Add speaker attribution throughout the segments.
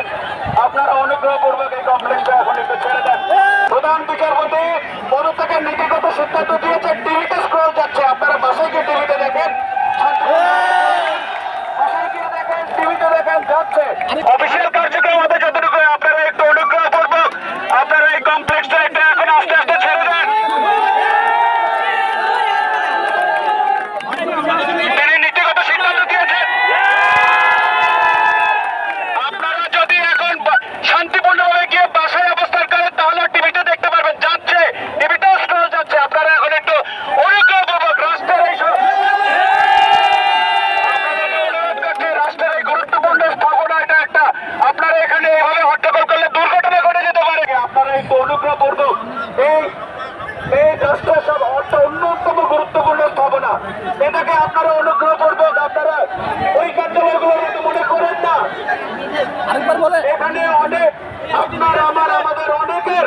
Speaker 1: আছেন আপনারা অনুগ্রহপূর্বক এই কমপ্লেক্সটা এখন একটু ছেড়ে দেন। প্রধান বিচারপতি পদত্যাগের নীতিগত সিদ্ধান্ত দিয়েছে টিভিতে স্ক্রল যাচ্ছে। আপনারা বাসায় গিয়ে টিভিতে দেখেন। দেখেন টিভিতে দেখেন যাচ্ছে। অফিসিয়াল কার্যক্রম হবে যতটুকু আপনারা একটু অনুগ্রহপূর্বক আপনারা এই কমপ্লেক্সটা একটু এখন আস্তে আস্তে ছেড়ে দেন তিনি নীতিগত সিদ্ধান্ত দিয়েছেন আপনারা যদি এখন বা- শান্তিপূর্ণভাবে গিয়ে বাসায় অবস্থান করেন তাহলে টিভিতে দেখতে পারবেন যাচ্ছে টিভিতেও স্ক্রল যাচ্ছে আপনারা এখন একটু অনুগ্রহপূর্বক রাস্তার এই সব- আপনাদেরকে অনুরোধ করছি, রাস্তার এই গুরুত্বপূর্ণ স্থাপনা এটা একটা আপনারা এখানে এভাবে হট্টগোল করলে দুর্ঘটনা ঘটে যেতে পারে আপনারা একটু অনুগ্রহপূর্বক এই এই রাস্তার সব অর্থ অন্যতম এটাকে আপনারা অনুগ্রহ করবেন আপনারা ওই কার্যালয়গুলোর মতো মনে করেন না। এখানে অনেক আপনার আমার আমাদের অনেকের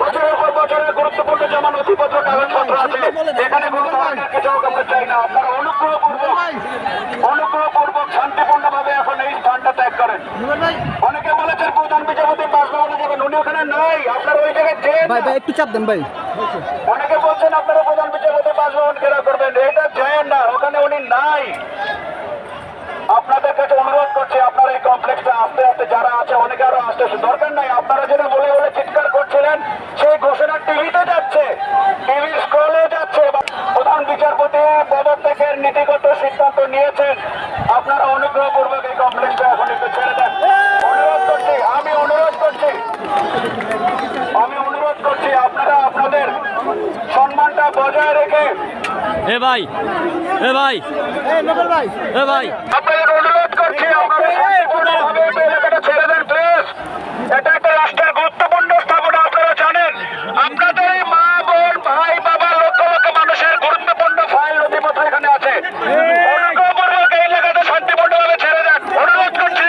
Speaker 1: বছরের পর বছরের গুরুত্বপূর্ণ যেমন নথিপত্র কাগজপত্র আছে। এখানে কোনো ধরনের কিছু আমরা চাই না আপনারা অনুগ্রহ অনুগ্রহপূর্বক শান্তিপূর্ণভাবে এখন এই স্থানটা ত্যাগ করেন অনেকে বলেছেন প্রধান বিচারপতি বাসভবনে যাবেন উনি ওখানে নাই। আপনারা ওই জায়গায় যেন
Speaker 2: ভাই ভাই একটু চাপ দেন ভাই।
Speaker 1: অনেকে বলছেন আপনারা প্রধান বিচারপতি বাসভবন করবেন? এটা যায় না ওখানে উনি নাই। আপনাদের কাছে অনুরোধ করছি আপনারা এই কমপ্লেক্সটা আস্তে আস্তে যারা আছে অনেকে আরও আস্তে আস্তে দরকার নাই। আপনারা যেটা বলে বলে চিৎকার করছিলেন সেই ঘোষণা টিভিতে যাচ্ছে টিভি স্ক্রলে যাচ্ছে। প্রধান বিচারপতি পদত্যাগের নীতিগত নিয়েছেন আপনারা অনুগ্রহপূর্বক এই কমপ্লেক্সটা এখন একটু ছেড়ে দেন অনুরোধ করছি আমি অনুরোধ করছি আমি অনুরোধ করছি আপনারা আপনাদের সম্মানটা বজায় রেখে
Speaker 3: এ ভাই এ ভাই
Speaker 2: ভাই
Speaker 3: এ ভাই
Speaker 1: আপনাদের অনুরোধ করছি আপনারা ছেড়ে দেন প্লিজ এটা একটা রাষ্ট্রের গুরুত্বপূর্ণ স্থাপনা আপনারা জানেন আপনাদের এই মা বোন ভাই বাবা লক্ষ লক্ষ মানুষের গুরুত্বপূর্ণ ফাইল নথিপত্র এখানে আছে অনুগ্রহপূর্বক এই এলাকাটা শান্তিপূর্ণভাবে ছেড়ে দেন অনুরোধ করছি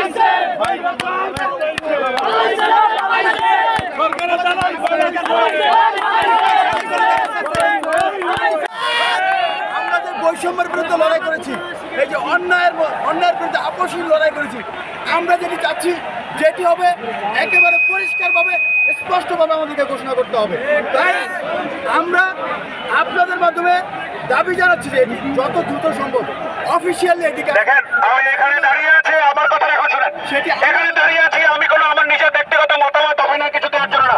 Speaker 4: আমরা যে বৈষম্যের বিরুদ্ধে লড়াই করেছি এই যে অন্যায়ের অন্যায়ের বিরুদ্ধে আপসহীন লড়াই করেছি। আমরা যেটি চাচ্ছি যেটি হবে একেবারে পরিষ্কারভাবে স্পষ্টভাবে আমাদেরকে ঘোষণা করতে হবে। তাই আমরা আপনাদের মাধ্যমে দাবি জানাচ্ছি যে এটি যত দ্রুত সম্ভব অফিসিয়ালি এটিকে
Speaker 1: দেখেন আমি এখানে দাঁড়িয়ে আছি আমার কথা এখন শুনেন।
Speaker 4: সেটি-
Speaker 1: এখানে দাঁড়িয়ে আছি আমি কোনো আমার নিজের ব্যক্তিগত মতামত অভিনয় কিছু দেওয়ার জন্য